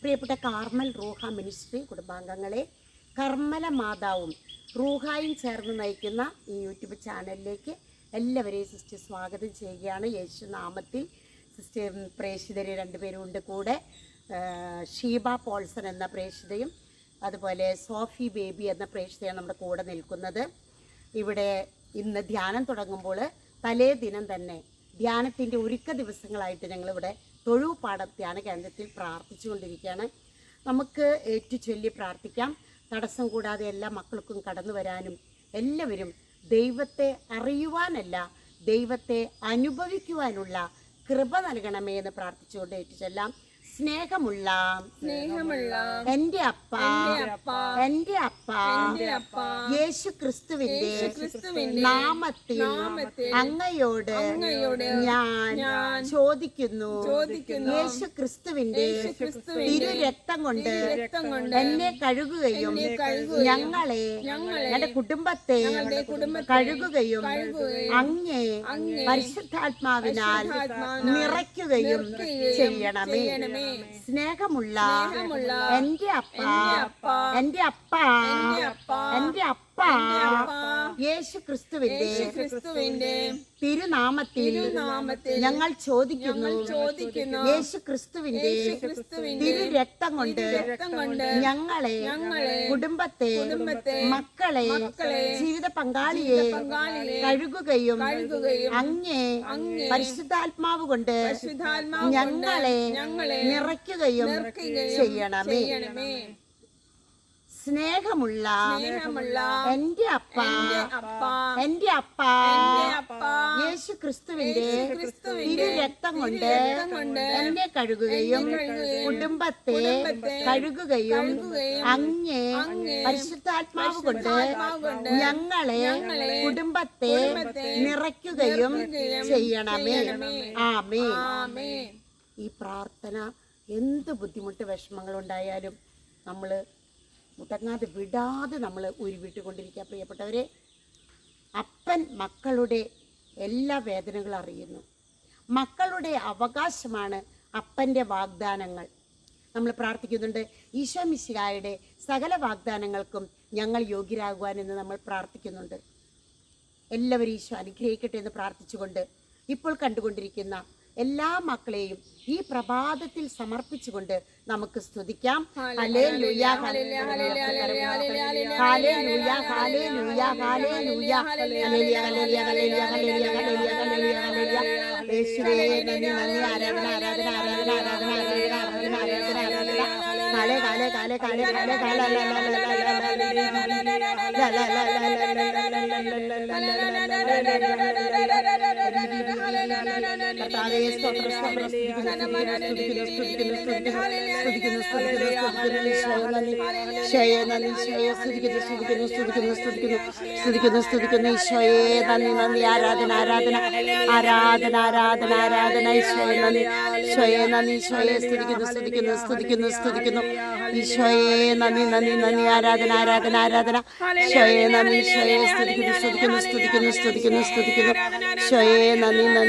പ്രിയപ്പെട്ട കാർമൽ റൂഹ മിനിസ്ട്രി കുടുംബാംഗങ്ങളെ കർമ്മല മാതാവും റൂഹായും ചേർന്ന് നയിക്കുന്ന ഈ യൂട്യൂബ് ചാനലിലേക്ക് എല്ലാവരെയും സിസ്റ്റർ സ്വാഗതം ചെയ്യുകയാണ്. യേശു നാമത്തിൽ സിസ്റ്റർ പ്രേക്ഷിതരെ രണ്ടുപേരും ഉണ്ട് കൂടെ ഷീബ പോൾസൺ എന്ന പ്രേക്ഷിതയും അതുപോലെ സോഫി ബേബി എന്ന പ്രേക്ഷിതയാണ് നമ്മുടെ കൂടെ നിൽക്കുന്നത്. ഇവിടെ ഇന്ന് ധ്യാനം തുടങ്ങുമ്പോൾ തലേ ദിനം തന്നെ ധ്യാനത്തിന്റെ ഒരുക്ക ദിവസങ്ങളായിട്ട് ഞങ്ങളിവിടെ തൊഴു പാഠ ധ്യാന കേന്ദ്രത്തിൽ പ്രാർത്ഥിച്ചുകൊണ്ടിരിക്കുകയാണ്. നമുക്ക് ഏറ്റുചൊല്ലി പ്രാർത്ഥിക്കാം. തടസ്സം കൂടാതെ എല്ലാ മക്കൾക്കും കടന്നു വരാനും എല്ലാവരും ദൈവത്തെ അറിയുവാനല്ല ദൈവത്തെ അനുഭവിക്കുവാനുള്ള കൃപ നൽകണമേ എന്ന് പ്രാർത്ഥിച്ചുകൊണ്ട് ഏറ്റുചൊല്ലാം സ്നേഹമുള്ള സ്നേഹമുള്ള എന്റെ അപ്പ എന്റെ അപ്പ യേശു ക്രിസ്തുവിന്റെ നാമത്തിൽ അങ്ങയോട് ഞാൻ ചോദിക്കുന്നു. യേശു ക്രിസ്തുവിന്റെ തിരു രക്തം കൊണ്ട് എന്നെ കഴുകുകയും ഞങ്ങളെ ഞങ്ങളുടെ കുടുംബത്തെ കഴുകുകയും അങ്ങേ പരിശുദ്ധാത്മാവിനാൽ നിറയ്ക്കുകയും ചെയ്യണമേ. സ്നേഹമുള്ള എന്റെ അപ്പ എന്റെ അപ്പ എന്റെ അപ്പ അപ്പ യേശു ക്രിസ്തുവിന്റെ തിരുനാമത്തിൽ ഞങ്ങൾ ചോദിക്കുന്നു. ചോദിക്കുന്നു. യേശു ക്രിസ്തുവിന്റെ തിരു രക്തം കൊണ്ട് ഞങ്ങളെ കുടുംബത്തെ മക്കളെ ജീവിത പങ്കാളിയെ കഴുകുകയും അങ്ങേ പരിശുദ്ധാത്മാവ് കൊണ്ട് ഞങ്ങളെ നിറയ്ക്കുകയും ചെയ്യണമേ. സ്നേഹമുള്ള എന്റെ അപ്പ എന്റെ അപ്പ യേശു ക്രിസ്തുവിന്റെ ഇരു രക്തം കൊണ്ട് എന്നെ കഴുകുകയും കുടുംബത്തെ കഴുകുകയും അങ്ങേ പരിശുദ്ധാത്മാവ് കൊണ്ട് ഞങ്ങളെ കുടുംബത്തെ നിറയ്ക്കുകയും ചെയ്യണമേ. ആമേ ഈ പ്രാർത്ഥന എന്ത് ബുദ്ധിമുട്ട് വിഷമങ്ങളുണ്ടായാലും നമ്മൾ മുടങ്ങാതെ വിടാതെ നമ്മൾ ഉരുവിട്ടുകൊണ്ടിരിക്കുക പ്രിയപ്പെട്ടവരെ അപ്പൻ മക്കളുടെ എല്ലാ വേദനകളും അറിയുന്നു. മക്കളുടെ അവകാശമാണ് അപ്പന്റെ വാഗ്ദാനങ്ങൾ. നമ്മൾ പ്രാർത്ഥിക്കുന്നുണ്ട് ഈശോ മിശിഹായുടെ സകല വാഗ്ദാനങ്ങൾക്കും ഞങ്ങൾ യോഗ്യരാകുവാൻ എന്ന് നമ്മൾ പ്രാർത്ഥിക്കുന്നുണ്ട്. എല്ലാവരും ഈശോ അനുഗ്രഹിക്കട്ടെ എന്ന് പ്രാർത്ഥിച്ചുകൊണ്ട് ഇപ്പോൾ കണ്ടുകൊണ്ടിരിക്കുന്ന എല്ലാ മക്കളെയും ഈ പ്രഭാതത്തിൽ സമർപ്പിച്ചുകൊണ്ട് നമുക്ക് സ്തുതിക്കാം ഹലേ ലൂയ ഹലേ ലൂയ ഹലേ ലൂയ ഹലേ ലൂയ യേശുവേ നന്ദി നന്ദി ആരാധന ആരാധന ആരാധന ആരാധന ആരാധന ആരാധന ആരാധന ആരാധന കാലേ കാലേ കാലേ കാലേ കാലേ കാല ല ല ല ല ല സ്തുതിക്കുന്നു, സ്തുതിക്കുന്നു, ഈശോയെ നന്ദി, നന്ദി, ആരാധന, ആരാധന, ആരാധന, ആരാധന, ആരാധന, ഈശോയെ നന്ദി, ഈശോയെ നന്ദി, ഈശോയെ സ്തുതിക്കുന്നു, സ്തുതിക്കുന്നു, സ്തുതിക്കുന്നു, സ്തുതിക്കുന്നു, ഈശോയെ നന്ദി, നന്ദി, നന്ദി, ആരാധന, ആരാധന, ആരാധന, ഈശോയെ നന്ദി, ഈശോയെ സ്തുതിക്കുന്നു, സ്തുതിക്കുന്നു, സ്തുതിക്കുന്നു, സ്തുതിക്കുന്നു, സ്തുതിക്കുന്നു, ഈശോയെ നന്ദി, നന്ദി